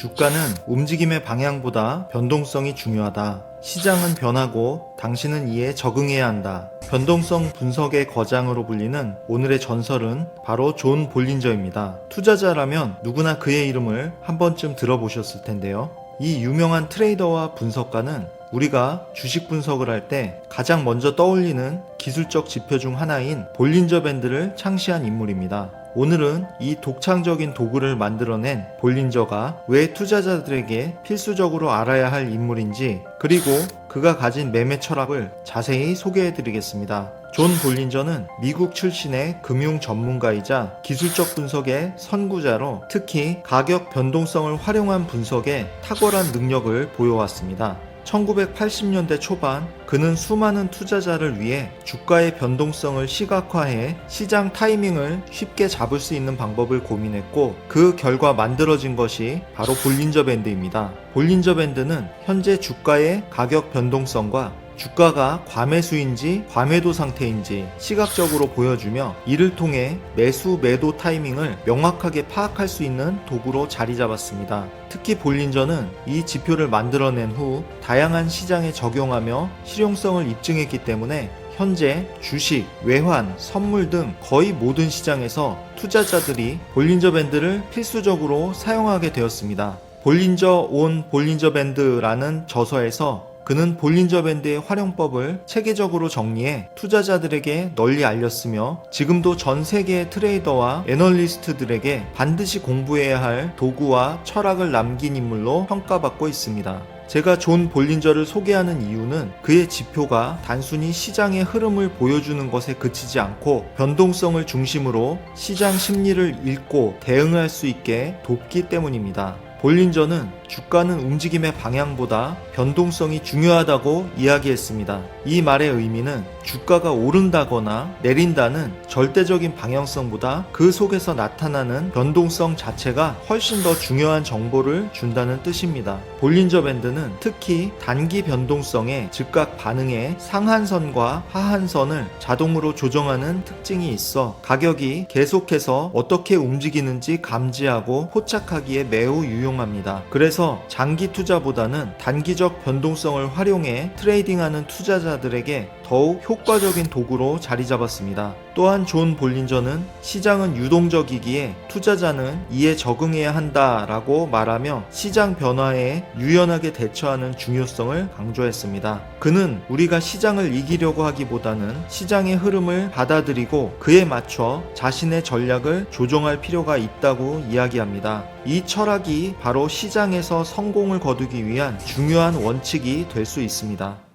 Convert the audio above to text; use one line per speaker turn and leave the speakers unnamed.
주가는 움직임의 방향보다 변동성이 중요하다. 시장은 변하고 당신은 이에 적응해야 한다. 변동성 분석의 거장으로 불리는 오늘의 전설은 바로 존 볼린저입니다. 투자자라면 누구나 그의 이름을 한 번쯤 들어보셨을 텐데요. 이 유명한 트레이더와 분석가는 우리가 주식 분석을 할 때 가장 먼저 떠올리는 기술적 지표 중 하나인 볼린저 밴드를 창시한 인물입니다. 오늘은 이 독창적인 도구를 만들어낸 볼린저가 왜 투자자들에게 필수적으로 알아야 할 인물인지 그리고 그가 가진 매매 철학을 자세히 소개해 드리겠습니다. 존 볼린저는 미국 출신의 금융 전문가이자 기술적 분석의 선구자로 특히 가격 변동성을 활용한 분석에 탁월한 능력을 보여왔습니다. 1980년대 초반 그는 수많은 투자자를 위해 주가의 변동성을 시각화해 시장 타이밍을 쉽게 잡을 수 있는 방법을 고민했고 그 결과 만들어진 것이 바로 볼린저 밴드입니다. 볼린저 밴드는 현재 주가의 가격 변동성과 주가가 과매수인지 과매도 상태인지 시각적으로 보여주며 이를 통해 매수 매도 타이밍을 명확하게 파악할 수 있는 도구로 자리 잡았습니다. 특히 볼린저는 이 지표를 만들어낸 후 다양한 시장에 적용하며 실용성을 입증했기 때문에 현재 주식, 외환, 선물 등 거의 모든 시장에서 투자자들이 볼린저 밴드를 필수적으로 사용하게 되었습니다. 볼린저 온 볼린저 밴드라는 저서에서 그는 볼린저 밴드의 활용법을 체계적으로 정리해 투자자들에게 널리 알렸으며 지금도 전 세계의 트레이더와 애널리스트들에게 반드시 공부해야 할 도구와 철학을 남긴 인물로 평가받고 있습니다. 제가 존 볼린저를 소개하는 이유는 그의 지표가 단순히 시장의 흐름을 보여주는 것에 그치지 않고 변동성을 중심으로 시장 심리를 읽고 대응할 수 있게 돕기 때문입니다. 볼린저는 주가는 움직임의 방향보다 변동성이 중요하다고 이야기했습니다. 이 말의 의미는 주가가 오른다거나 내린다는 절대적인 방향성보다 그 속에서 나타나는 변동성 자체가 훨씬 더 중요한 정보를 준다는 뜻입니다. 볼린저 밴드는 특히 단기 변동성의 즉각 반응에 상한선과 하한선을 자동으로 조정하는 특징이 있어 가격이 계속해서 어떻게 움직이는지 감지하고 포착하기에 매우 유용합니다. 그래서 장기 투자보다는 단기적 변동성을 활용해 트레이딩하는 투자자들에게 더욱 효과적인 도구로 자리 잡았습니다. 또한 존 볼린저는 시장은 유동적이기에 투자자는 이에 적응해야 한다라고 말하며 시장 변화에 유연하게 대처하는 중요성을 강조했습니다. 그는 우리가 시장을 이기려고 하기보다는 시장의 흐름을 받아들이고 그에 맞춰 자신의 전략을 조정할 필요가 있다고 이야기합니다. 이 철학이 바로 시장에서 성공을 거두기 위한 중요한 원칙이 될 수 있습니다.